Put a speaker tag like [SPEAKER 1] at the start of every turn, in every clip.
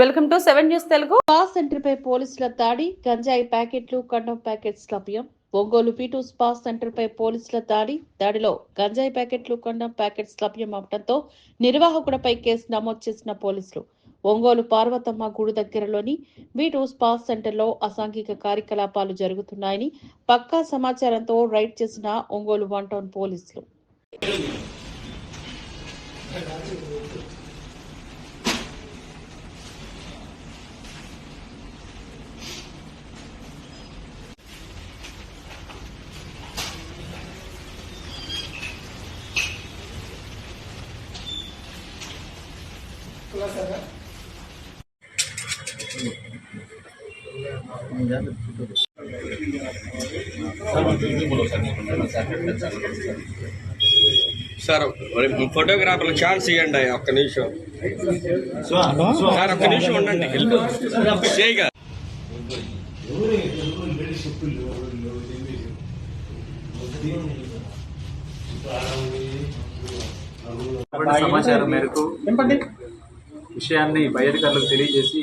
[SPEAKER 1] Welcome to seven news Telugu.
[SPEAKER 2] Spa సెంటర్పై పోలీసుల దాడి గంజాయి ప్యాకెట్లు కండం ప్యాకెట్స్ లభ్యం. ఒంగోలు పీటు స్పా సెంటర్పై పోలీసుల దాడి దాడిలో గంజాయి ప్యాకెట్లు కండం ప్యాకెట్స్ లభ్యం అవడంతో నిర్వాహకుడిపై కేసు నమోదు చేసిన పోలీసులు. ఒంగోలు పార్వతమ్మ గుడి దగ్గరలోని వీటు స్పా సెంటర్లో అసాంఘిక కార్యకలాపాలు జరుగుతున్నాయని పక్కా సమాచారంతో రైడ్ చేసిన ఒంగోలు వన్ టౌన్ పోలీసులు.
[SPEAKER 3] సార్ మరి ఫోటోగ్రాఫర్లకు ఛాన్స్ ఇవ్వండి ఒక్క నిమిషం. సార్ ఒక్క నిమిషం ఉండండి. చేయగా.
[SPEAKER 4] సమాచారం మేరకు విషయాన్ని పై అధికారులకు తెలియజేసి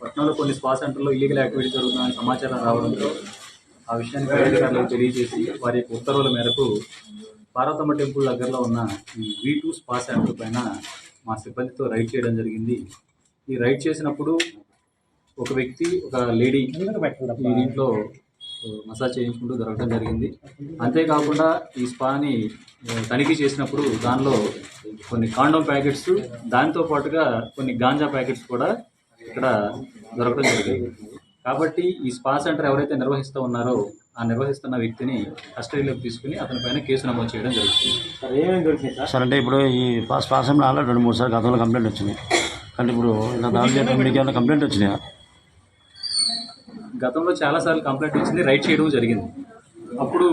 [SPEAKER 4] పట్నంలో కొన్ని స్పా సెంటర్లో ఇల్లీగల్ యాక్టివిటీ జరుగుతుందని సమాచారం రావడంతో ఆ విషయాన్ని పై అధికారులకు తెలియజేసి వారి యొక్క ఉత్తర్వుల మేరకు పార్వతమ్మ టెంపుల్ దగ్గరలో ఉన్న ఈ వి టూ స్పా సెంటర్ పైన మా సిబ్బందితో రైడ్ చేయడం జరిగింది. ఈ రైడ్ చేసినప్పుడు ఒక వ్యక్తి ఒక లేడీ ఈ దీంట్లో మసాజ్ చేయించుకుంటూ దొరకడం జరిగింది. అంతేకాకుండా ఈ స్పాని తనిఖీ చేసినప్పుడు దానిలో కొన్ని కాండోమ్ ప్యాకెట్స్ దాంతో పాటుగా కొన్ని గాంజా ప్యాకెట్స్ కూడా ఇక్కడ దొరకడం జరిగింది. కాబట్టి ఈ స్పా సెంటర్ ఎవరైతే నిర్వహిస్తూ ఉన్నారో ఆ నిర్వహిస్తున్న వ్యక్తిని కస్టడీలోకి తీసుకుని అతని పైన కేసు నమోదు చేయడం జరుగుతుంది.
[SPEAKER 5] సార్ అంటే ఇప్పుడు ఈ పాస్ పాసం ఆల్రెడీ రెండు మూడు సార్లు గతంలో కంప్లైంట్ వచ్చింది కానీ ఇప్పుడు మీకు ఏమైనా కంప్లైంట్ వచ్చినాయా?
[SPEAKER 4] గతంలో చాలాసార్లు కంప్లైంట్ వచ్చింది రైడ్ చేయడం జరిగింది. అప్పుడు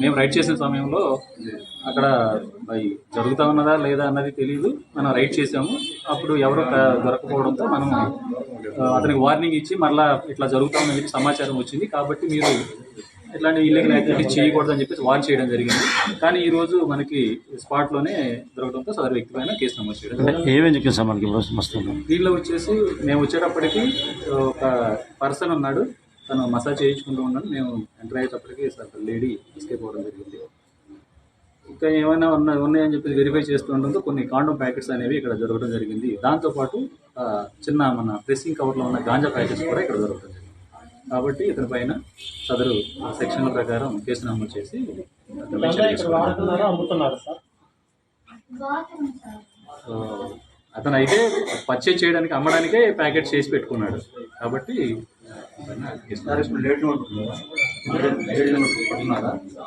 [SPEAKER 4] మేము రైడ్ చేసిన సమయంలో అక్కడ అవి జరుగుతా ఉన్నదా లేదా అన్నది తెలియదు మనం రైడ్ చేసాము అప్పుడు ఎవరు దొరకపోవడంతో మనం అతనికి వార్నింగ్ ఇచ్చి మరలా ఇట్లా జరుగుతామని ఉందని చెప్పి సమాచారం వచ్చింది. కాబట్టి మీరు ఇట్లాంటి ఇల్లీగల్ యాక్టివిటీ చేయకూడదని చెప్పేసి వార్న్ చేయడం జరిగింది. కానీ ఈ రోజు మనకి స్పాట్లోనే దొరకడంతో సదరు వ్యక్తి పైన కేసు నమోదు చేయడం
[SPEAKER 5] ఏమేమి సార్ మనకి
[SPEAKER 4] దీనిలో వచ్చేసి మేము వచ్చేటప్పటికి ఒక పర్సన్ ఉన్నాడు. తను మసాజ్ చేయించుకుంటూ ఉన్నాడు. మేము ఎంటర్ అయ్యేటప్పటికి లేడీ ఎస్కేప్ అవ్వడం జరిగింది. ఇంకా ఏమైనా ఉన్నాయి ఉన్నాయని చెప్పి వెరిఫై చేస్తూ ఉండడంతో కొన్ని కాండోమ్ ప్యాకెట్స్ అనేవి ఇక్కడ దొరకడం జరిగింది. దాంతోపాటు చిన్న మన ప్రెస్సింగ్ కవర్లో ఉన్న గాంజా ప్యాకెట్స్ కూడా ఇక్కడ దొరకడం జరిగింది కాబట్టి ఇతని పైన సదరు సెక్షన్ల ప్రకారం కేసు నమోదు చేసి అతను అయితే పర్చేజ్ చేయడానికి అమ్మడానికే ప్యాకెట్ చేసి పెట్టుకున్నాడు. కాబట్టి